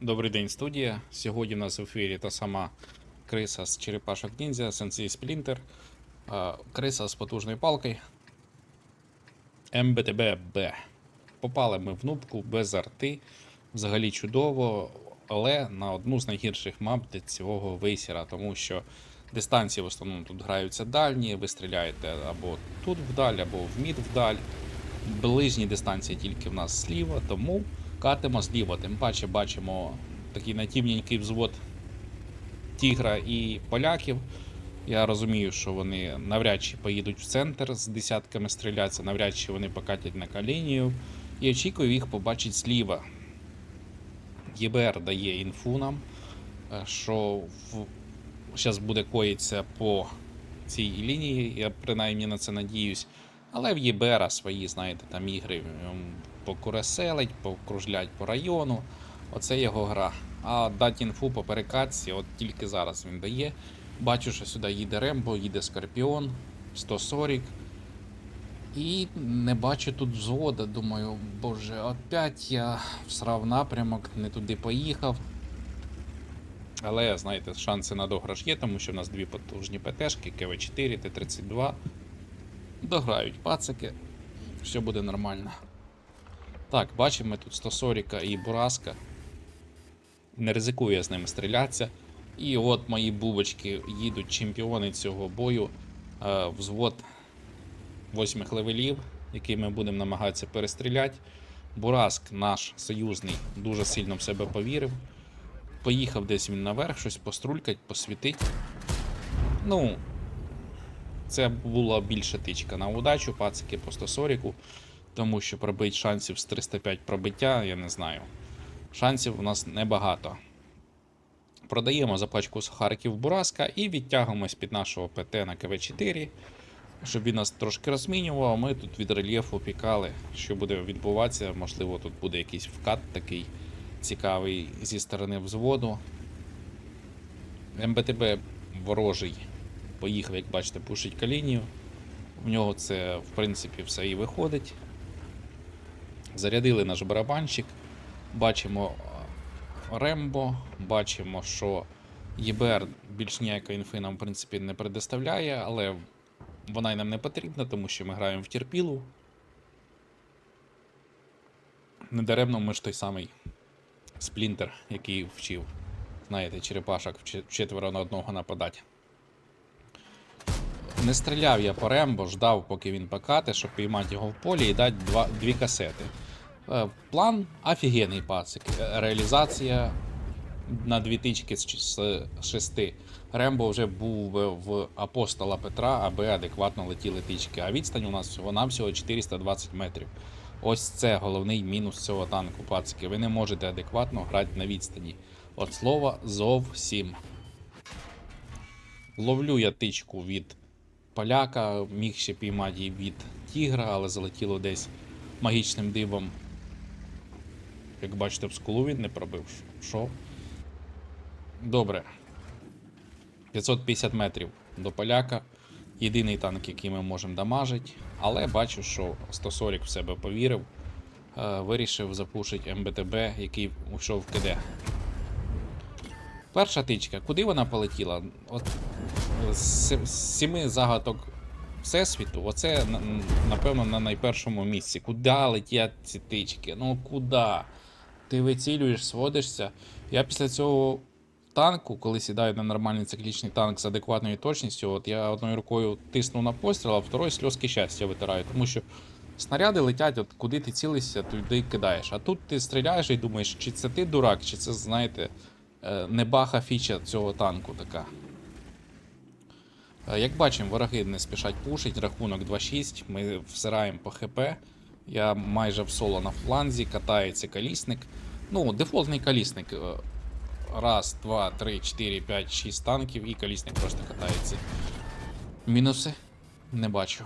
Добрий день, студія. Сьогодні у нас в ефірі та сама криса з черепашок ніндзя, Сенсей Сплінтер. Криса з потужною палкою. МБТБ-Б. Попали ми в нубку без арти. Взагалі чудово, але на одну з найгірших мап для цього вейсера, тому що дистанції в основному тут граються дальні, ви стріляєте або тут вдаль, або в мід вдаль. Ближні дистанції тільки в нас зліва, тому катимо зліва. Тим паче бачимо такий натівненький взвод тігра і поляків. Я розумію, що вони навряд чи поїдуть в центр з десятками стрілятися, навряд чи вони покатять на калінію. І очікую їх побачити зліва. ЄБР дає інфу нам, е, що в... зараз буде коїться по цій лінії, я принаймні на це надіюсь. Але в ЄБР свої, знаєте, там ігри ем, покуреселить, покружлять по району. Оце його гра. А дати інфу по перекатці, от тільки зараз він дає. Бачу, що сюди їде Рембо, їде Скорпіон, 140. І не бачу тут взвода. Думаю, боже, опять я всрав напрямок, не туди поїхав. Але, знаєте, шанси на дограш є, тому що в нас дві потужні ПТшки, КВ4, Т-32. Дограють пацики, все буде нормально. Так, бачимо тут 140 і Бураска. Не ризикую я з ними стрілятися. І от мої бубочки їдуть чемпіони цього бою. Е, взвод восьмих левелів, який ми будемо намагатися перестріляти. Бураск, наш союзний, дуже сильно в себе повірив. Поїхав десь він наверх, щось пострулькать, посвітить. Ну, це була більша тичка на удачу, пацики по 140, тому що пробити шансів з 305 пробиття, я не знаю. Шансів у нас небагато. Продаємо за пачку сухариків Бураска і відтягуємось під нашого ПТ на КВ4, щоб він нас трошки розмінював. Ми тут від рельєфу пікали, що буде відбуватися. Можливо, тут буде якийсь вкат такий цікавий зі сторони взводу. МБТБ ворожий поїхав, як бачите, пушить калінію. В нього це, в принципі, все і виходить. Зарядили наш барабанщик. Бачимо Рембо, бачимо, що ЄБР більш ніякої інфи нам, в принципі, не предоставляє, але вона й нам не потрібна, тому що ми граємо в терпілу. Недаремно ми ж той самий сплінтер, який вчив, знаєте, черепашок вче- четверо на одного нападати. Не стріляв я по Рембо, ждав, поки він покате, щоб піймати його в полі і дати два, дві касети. Е, План офігенний пацик. Е, Реалізація на дві тички з шести. Рембо вже був в апостола Петра, аби адекватно летіли тички. А відстань у нас всього-навсього 420 метрів. Ось це головний мінус цього танку, пацики. Ви не можете адекватно грати на відстані. От слова зовсім. Ловлю я тичку від поляка, міг ще піймати її від тігра, але залетіло десь магічним дивом. Як бачите, в скулу він не пробив. Що? Добре. 550 метрів до поляка. Єдиний танк, який ми можемо дамажити. Але бачу, що 140 в себе повірив. Е, вирішив запушити МБТБ, який ушов в КД. Перша тичка, куди вона полетіла? От з сіми загадок Всесвіту, оце напевно на найпершому місці. Куди летять ці тички? Ну куди? Ти вицілюєш, сводишся. Я після цього танку, коли сідаю на нормальний циклічний танк з адекватною точністю, от я одною рукою тисну на постріл, а второю сльозки щастя витираю. Тому що снаряди летять, от куди ти цілишся, туди кидаєш. А тут ти стріляєш і думаєш, чи це ти дурак, чи це, знаєте, е, небаха фіча цього танку така. Е, Як бачимо, вороги не спішать пушить, рахунок 2-6, ми всираємо по ХП. Я майже в соло на фланзі, катається колісник. Ну, дефолтний колісник. е, Раз, два, три, чотири, п'ять, шість танків і колісник просто катається. Мінуси не бачу.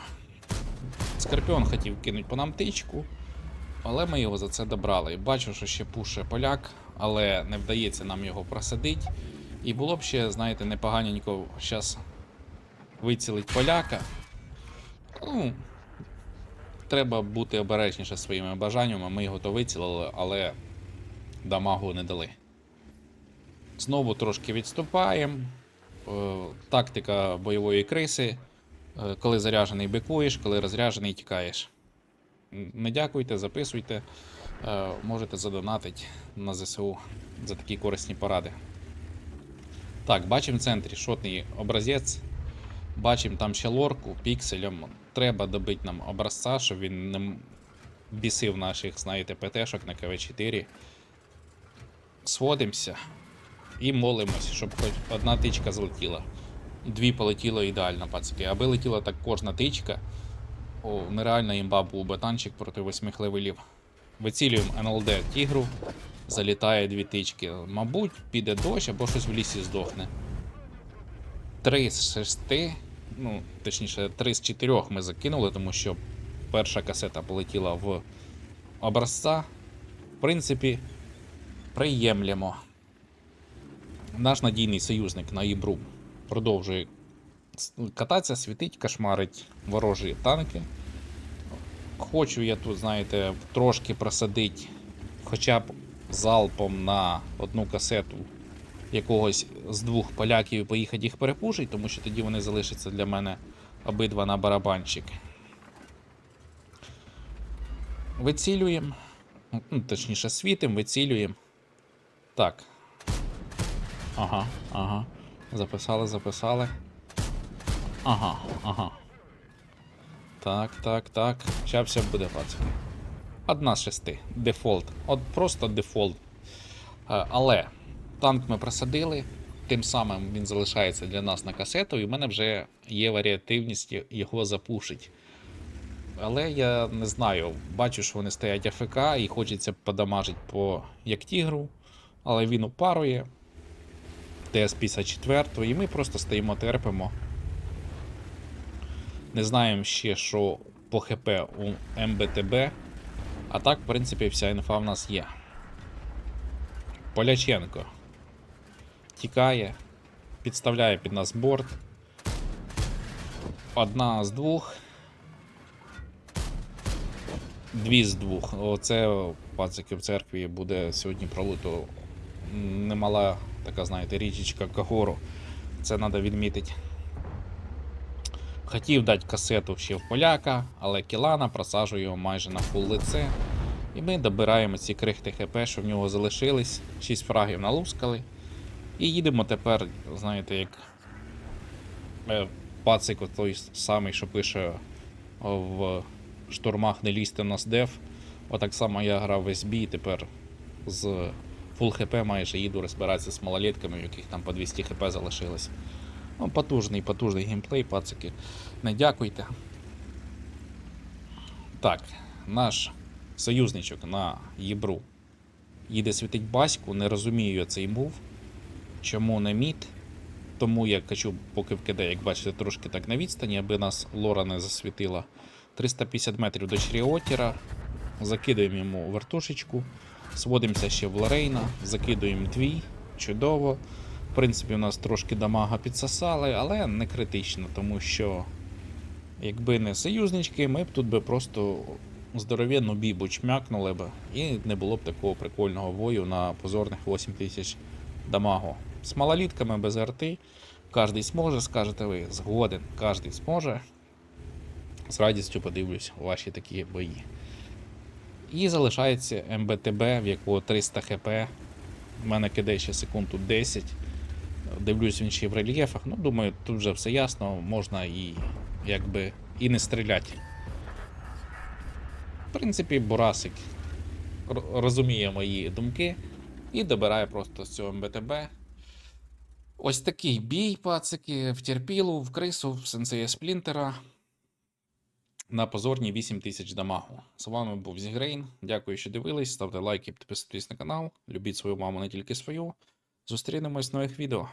Скорпіон хотів кинути по нам тичку, але ми його за це добрали. Бачу, що ще пуше поляк, але не вдається нам його просадити. І було б ще, знаєте, непоганенько зараз вицілить поляка. Ну, треба бути обережніше своїми бажаннями. Ми його то вицілили, але дамагу не дали. Знову трошки відступаємо. Е, Тактика бойової криси. Е, Коли заряджений бикуєш, коли розряджений тікаєш. Не дякуйте, записуйте. Е, Можете задонатити на ЗСУ за такі корисні поради. Так, бачимо в центрі шотний образець. Бачимо там ще лорку пікселем. Треба добити нам образця, щоб він не бісив наших, знаєте, ПТшок на КВ4. Сводимося і молимося, щоб хоч одна тичка злетіла. Дві полетіло ідеально, пацики. Аби летіла так кожна тичка. О, нереальна імба був би танчик проти восьми левелів. Вицілюємо НЛД тігру, залітає дві тички. Мабуть, піде дощ або щось в лісі здохне. Три з шести, ну, точніше, три з чотирьох ми закинули, тому що перша касета полетіла в образця. В принципі, приємлемо. Наш надійний союзник на Ібру продовжує кататися, світить, кошмарить ворожі танки. Хочу я тут, знаєте, трошки просадити хоча б залпом на одну касету якогось з двох поляків і поїхати їх перепушити, тому що тоді вони залишаться для мене обидва на барабанчик. Вицілюємо. Ну, точніше, світимо, вицілюємо. Так. Ага, ага. Записали, записали. Ага, ага. Так, так, так. Ща все буде, пацани. Одна з шести. Дефолт. От просто дефолт. Е, Але танк ми просадили, тим самим він залишається для нас на касету, і в мене вже є варіативність його запушить. Але я не знаю, бачу, що вони стоять АФК і хочеться подамажити по як тігру, але він упарує. ТС-54, і ми просто стоїмо терпимо. Не знаємо ще, що по ХП у МБТБ. А так, в принципі, вся інфа в нас є. Поляченко тікає, підставляє під нас борт. Одна з двох. Дві з двох. Оце пацики в церкві буде сьогодні пролито немала така, знаєте, річечка Кагору. Це треба відмітити. Хотів дати касету ще в поляка, але Кілана просаджує його майже на фул лице. І ми добираємо ці крихти ХП, що в нього залишились. 6 фрагів налускали. І їдемо тепер, знаєте, як е, пацик той самий, що пише в штурмах не лізьте на деф. Отак само я грав в весь бій, тепер з фул хп майже їду розбиратися з малолетками, у яких там по 200 хп залишилось. Ну, потужний, потужний геймплей, пацики. Не дякуйте. Так, наш союзничок на Єбру їде світить баську, не розумію я цей мув. Чому не мід? Тому я качу, поки вкидає, як бачите, трошки так на відстані, аби нас лора не засвітила. 350 метрів до Шріотіра. Закидуємо йому вертушечку. Сводимося ще в Лорейна, закидуємо дві. Чудово. В принципі, у нас трошки дамага підсосали, але не критично, тому що якби не союзнички, ми б тут би просто здоровенну бібу чмякнули б, і не було б такого прикольного бою на позорних 8 тисяч дамагу. З малолітками без арти. Кожний зможе, скажете ви, згоден, кожний зможе. З радістю подивлюсь ваші такі бої. І залишається МБТБ, в якого 300 хп. У мене кидає ще секунд тут 10. Дивлюсь він ще в рельєфах. Ну, думаю, тут вже все ясно, можна і якби і не стріляти. В принципі, Бурасик розуміє мої думки і добирає просто з цього МБТБ. Ось такий бій, пацики, в терпілу, в крису, в сенсея Сплінтера. На позорні 8 тисяч дамагу. З вами був Зігрейн. Дякую, що дивились. Ставте лайки, підписуйтесь на канал. Любіть свою маму, не тільки свою. Зустрінемось в нових відео.